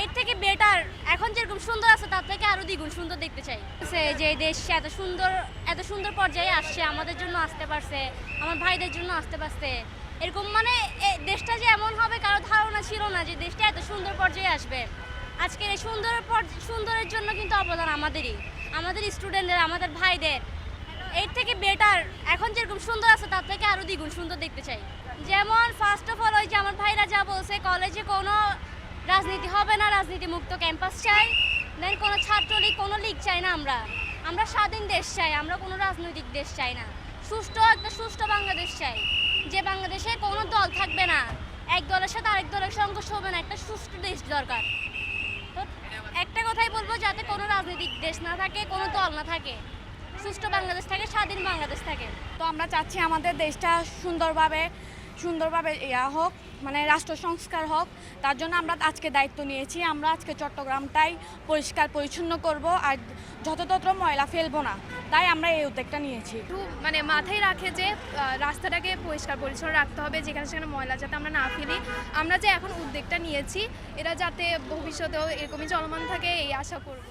এর থেকে বেটার এখন যেরকম সুন্দর আছে, তার থেকে আরও দ্বিগুণ সুন্দর দেখতে চাই। যে দেশ এত সুন্দর এত সুন্দর পর্যায়ে আসছে, আমাদের জন্য আসতে পারছে, আমার ভাইদের জন্য আসতে পারছে। এরকম মানে দেশটা যে এমন হবে কারও ধারণা ছিল না যে দেশটা এত সুন্দর পর্যায়ে আসবে। আজকের এই সুন্দর সুন্দরের জন্য কিন্তু অবদান আমাদেরই, আমাদের স্টুডেন্টদের আমাদের ভাইদের। এর থেকে বেটার এখন যেরকম সুন্দর আছে, তার থেকে আরও দ্বিগুণ সুন্দর দেখতে চাই। যেমন ফার্স্ট অফ অল ওই যে আমার ভাইরা যা বলছে কলেজে কোনো রাজনীতি হবে না রাজনীতি মুক্ত ক্যাম্পাস চাই। দেন কোনো ছাত্রলীগ, কোনো লীগ চাই না আমরা। আমরা স্বাধীন দেশ চাই, আমরা কোনো রাজনৈতিক দেশ চাই না। সুষ্ঠু, একটা সুষ্ঠু বাংলাদেশ চাই। যে বাংলাদেশে কোনো দল থাকবে না, এক দলের সাথে আরেক দলের সংঘর্ষ হবে না, একটা সুষ্ঠু দেশ দরকার। তো একটা কথাই বলব, যাতে কোনো রাজনৈতিক দেশ না থাকে, কোনো দল না থাকে। সুষ্ঠু বাংলাদেশ থাকে, স্বাধীন বাংলাদেশ থাকে। তো আমরা চাচ্ছি আমাদের দেশটা সুন্দরভাবে সুন্দরভাবে ইয়া হোক মানে রাষ্ট্র সংস্কার হোক, তার জন্য আমরা আজকে দায়িত্ব নিয়েছি। আমরা আজকে চট্টগ্রামটাই পরিষ্কার পরিচ্ছন্ন করব আর যততত্র ময়লা ফেলব না। তাই আমরা এই উদ্যোগটা নিয়েছি। একটু মানে মাথায় রাখে যে রাস্তাটাকে পরিষ্কার পরিচ্ছন্ন রাখতে হবে, যেখানে সেখানে ময়লা যাতে আমরা না ফেলি। আমরা যে এখন উদ্যোগটা নিয়েছি এটা যাতে ভবিষ্যতেও এরকমই চলমান থাকে, এই আশা করব।